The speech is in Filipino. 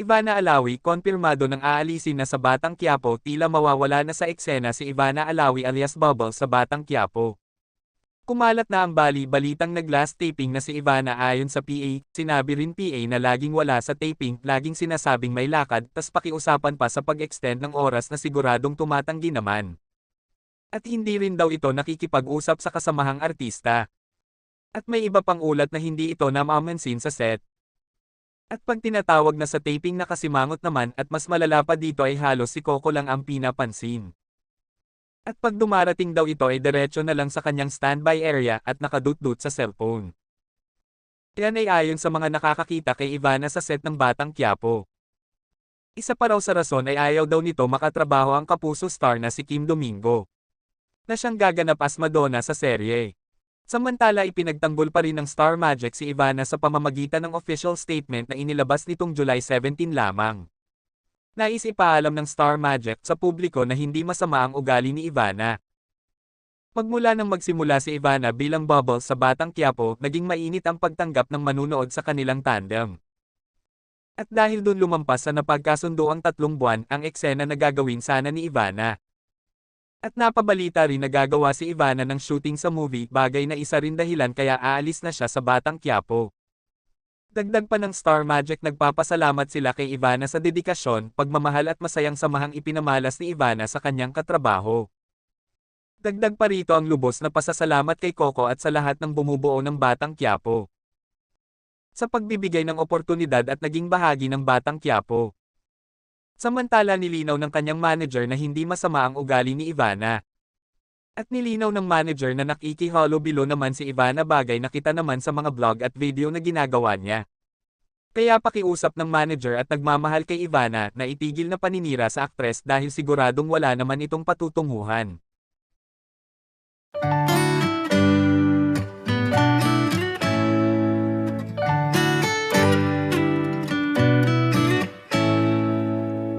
Ivana Alawi konfirmado ng aalisin na sa Batang Quiapo tila mawawala na sa eksena si Ivana Alawi alias Bubble sa Batang Quiapo. Kumalat na ang bali-balitang nag-last taping na si Ivana ayon sa PA, sinabi rin PA na laging wala sa taping, laging sinasabing may lakad, tas pakiusapan pa sa pag-extend ng oras na siguradong tumatanggi naman. At hindi rin daw ito nakikipag-usap sa kasamahang artista. At may iba pang ulat na hindi ito namamansin sa set. At pag tinatawag na sa taping nakasimangot naman at mas malala pa dito ay halos si Coco lang ang pinapansin. At pag dumarating daw ito ay diretso na lang sa kanyang standby area at nakadut-dut sa cellphone. Yan ay ayon sa mga nakakakita kay Ivana sa set ng Batang Quiapo. Isa pa raw sa rason ay ayaw daw nito makatrabaho ang kapuso star na si Kim Domingo. Na siyang gaganap as Madonna sa serye. Samantala ipinagtanggol pa rin ng Star Magic si Ivana sa pamamagitan ng official statement na inilabas nitong July 17 lamang. Nais ipaalam ng Star Magic sa publiko na hindi masama ang ugali ni Ivana. Magmula nang magsimula si Ivana bilang bubble sa Batang Quiapo, naging mainit ang pagtanggap ng manunood sa kanilang tandem. At dahil dun lumampas sa napagkasundo ang tatlong buwan ang eksena na gagawin sana ni Ivana. At napabalita rin na gagawa si Ivana ng shooting sa movie bagay na isa rin dahilan kaya aalis na siya sa Batang Quiapo. Dagdag pa ng Star Magic nagpapasalamat sila kay Ivana sa dedikasyon, pagmamahal at masayang samahang ipinamalas ni Ivana sa kanyang katrabaho. Dagdag pa rito ang lubos na pasasalamat kay Coco at sa lahat ng bumubuo ng Batang Quiapo. Sa pagbibigay ng oportunidad at naging bahagi ng Batang Quiapo. Samantala nilinaw ng kanyang manager na hindi masama ang ugali ni Ivana. At nilinaw ng manager na nakikiholo bilo naman si Ivana bagay na kita naman sa mga vlog at video na ginagawa niya. Kaya pakiusap ng manager at nagmamahal kay Ivana na itigil na paninira sa aktres dahil siguradong wala naman itong patutunguhan.